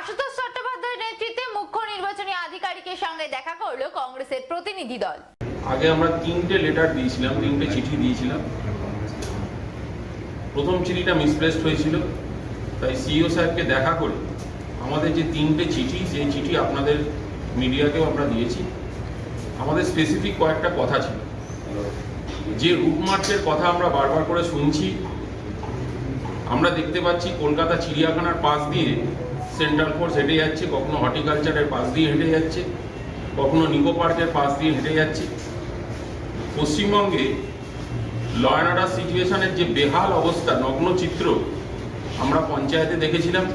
আশুতোষ চট্টোপাধ্যায়ের নেতৃত্বে মুখ্য নির্বাচনী আধিকারিকের সঙ্গে দেখা করল কংগ্রেসের প্রতিনিধি দল। আগে আমরা তিনটে লেটার দিয়েছিলাম, তিনটে চিঠি দিয়েছিলাম। প্রথম চিঠিটা মিসপ্লেসড হয়েছিল। তাই সিইও স্যারকে দেখা করে আমাদের যে তিনটে চিঠি, সেই চিঠি আপনাদের মিডিয়াকেও আমরা দিয়েছি। আমাদের স্পেসিফিক কয়েকটা কথা ছিল। যে রুট মার্চের কথা আমরা বারবার করে শুনছি, আমরা দেখতে পাচ্ছি কলকাতা চিড়িয়াখানার পাশ দিয়ে সেন্ট্রাল ফোর্স হেঁটে যাচ্ছে, কখনো হর্টিকালচারের পাশ দিয়ে হেঁটে যাচ্ছে, কখনো নিকো পার্কের পাশ দিয়ে হেঁটে যাচ্ছে। পশ্চিমবঙ্গে ল অ্যান্ড সিচুয়েশনের যে বেহাল অবস্থা, নগ্ন চিত্র আমরা পঞ্চায়েতে দেখেছিলাম।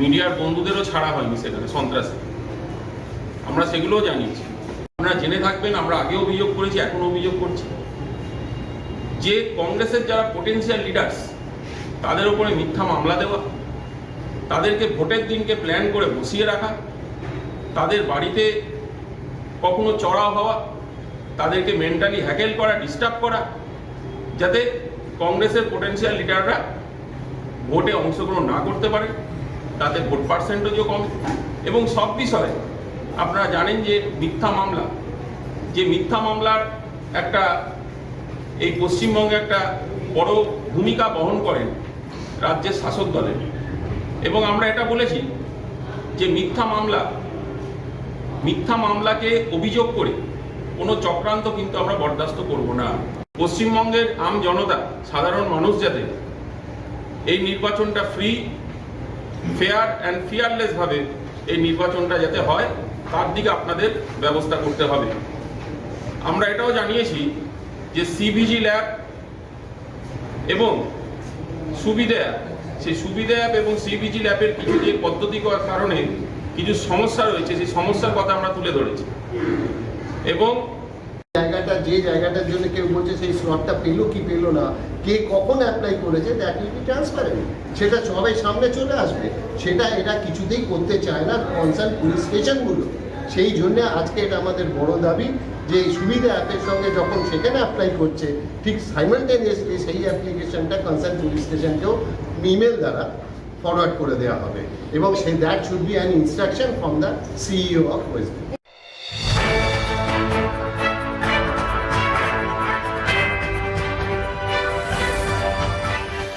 মিডিয়ার বন্ধুদেরও ছাড়া হয়নি সেখানে, সন্ত্রাসে। আমরা সেগুলোও জানিয়েছি। আপনারা জেনে থাকবেন, আমরা আগেও অভিযোগ করেছি, এখনও অভিযোগ করছি। যে কংগ্রেসের যারা পোটেন্সিয়াল লিডার্স তাদের উপরে মিথ্যা মামলা দেওয়া তাদেরকে ভোটের দিনকে প্ল্যান করে বসিয়ে রাখা, তাদের বাড়িতে কখনো চড়াও হওয়া, তাদেরকে মেন্টালি হ্যাকেল করা ডিস্টার্ব করা, যাতে কংগ্রেসের পোটেন্সিয়াল লিডাররা ভোটে অংশগ্রহণ না করতে পারে, তাতে ভোট পার্সেন্টেজও কমে। এবং সব বিষয়ে আপনারা জানেন যে মিথ্যা মামলা, যে মিথ্যা মামলার একটা এই পশ্চিমবঙ্গে একটা বড় ভূমিকা বহন করেন রাজ্যের শাসক দলের। এবং আমরা এটা বলেছি যে মিথ্যা মামলা, মিথ্যা মামলাকে অভিযোগ করে কোনো চক্রান্ত কিন্তু আমরা বরদাস্ত করব না। পশ্চিমবঙ্গের আম জনতা, সাধারণ মানুষ যাতে এই নির্বাচনটা ফ্রি ফেয়ার অ্যান্ড ফিয়ারলেসভাবে এই নির্বাচনটা যাতে হয়, তার দিকে আপনাদের ব্যবস্থা করতে হবে। আমরা এটাও জানিয়েছি যে সিভিজি ল্যাব এবং সুবিধা সেই সুবিধা অ্যাপ এবং সিভিজি ল্যাবের কিছু যে পদ্ধতিগত কারণে কিছু সমস্যা রয়েছে, সেই সমস্যার কথা আমরা তুলে ধরেছি। এবং জায়গাটা, যে জায়গাটার জন্য কেউ বলছে সেই স্লটটা পেল কি পেল না, কে কখন অ্যাপ্লাই করেছে দ্যাট উইল বি ট্রান্সপারেন্ট সেটা সবাই সামনে চলে আসবে। সেটা এরা কিছুতেই করতে চায় না কনসার্ন পুলিশ স্টেশনগুলো সেই জন্য আজকে এটা আমাদের বড় দাবি যে এই সুবিধা অ্যাপের সঙ্গে যখন সেখানে অ্যাপ্লাই করছে, ঠিক সাইমালটেনিয়াসলি সেই অ্যাপ্লিকেশনটা কনসার্ন পুলিশ স্টেশনকেও ইমেল দ্বারা ফরওয়ার্ড করে দেওয়া হবে। এবং সেই that should be an instruction from the CEO of West